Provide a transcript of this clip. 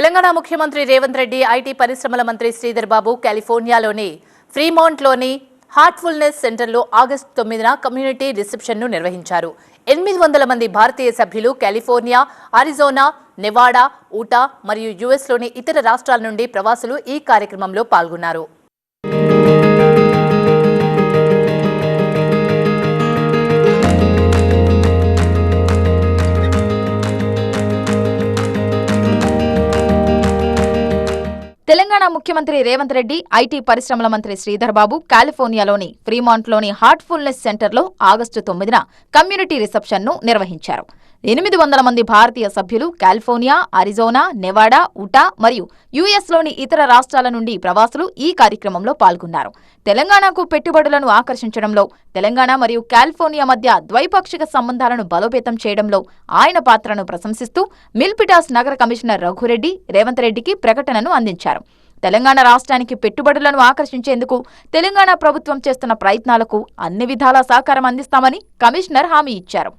తెలంగాణ ముఖ్యమంత్రి రేవంత్ రెడ్డి ఐటీ పరిశ్రమల మంత్రి శ్రీధర్ బాబు కాలిఫోర్నియాలోని ఫ్రీమౌంట్లోని హార్ట్ఫుల్నెస్ సెంటర్లో ఆగస్టు తొమ్మిదిన కమ్యూనిటీ రిసెప్షన్ను నిర్వహించారు. ఎనిమిది వందల మంది భారతీయ సభ్యులు కాలిఫోర్నియా అరిజోనా నెవాడా ఊటా మరియు యుఎస్లోని ఇతర రాష్ట్రాల నుండి ప్రవాసులు ఈ కార్యక్రమంలో పాల్గొన్నారు. తెలంగాణ ముఖ్యమంత్రి రేవంత్ రెడ్డి ఐటీ పరిశ్రమల మంత్రి శ్రీధర్ బాబు కాలిఫోర్నియాలోని ఫ్రీమాంట్లోని హార్ట్ఫుల్నెస్ సెంటర్లో ఆగస్టు తొమ్మిదిన కమ్యూనిటీ రిసెప్షన్ను నిర్వహించారు. ఎనిమిది వందల మంది భారతీయ సభ్యులు కాలిఫోర్నియా అరిజోనా నెవాడా ఉటా మరియు యుఎస్లోని ఇతర రాష్ట్రాల నుండి ప్రవాసులు ఈ కార్యక్రమంలో పాల్గొన్నారు. తెలంగాణకు పెట్టుబడులను ఆకర్షించడంలో తెలంగాణ మరియు కాలిఫోర్నియా మధ్య ద్వైపాక్షిక సంబంధాలను బలోపేతం చేయడంలో ఆయన పాత్రను ప్రశంసిస్తూ మిల్పిటాస్ నగర కమిషనర్ రఘురెడ్డి రేవంత్ రెడ్డికి ప్రకటనను అందించారు. తెలంగాణ రాష్ట్రానికి పెట్టుబడులను ఆకర్షించేందుకు తెలంగాణ ప్రభుత్వం చేస్తున్న ప్రయత్నాలకు అన్ని విధాలా సహకారం అందిస్తామని కమిషనర్ హామీ ఇచ్చారు.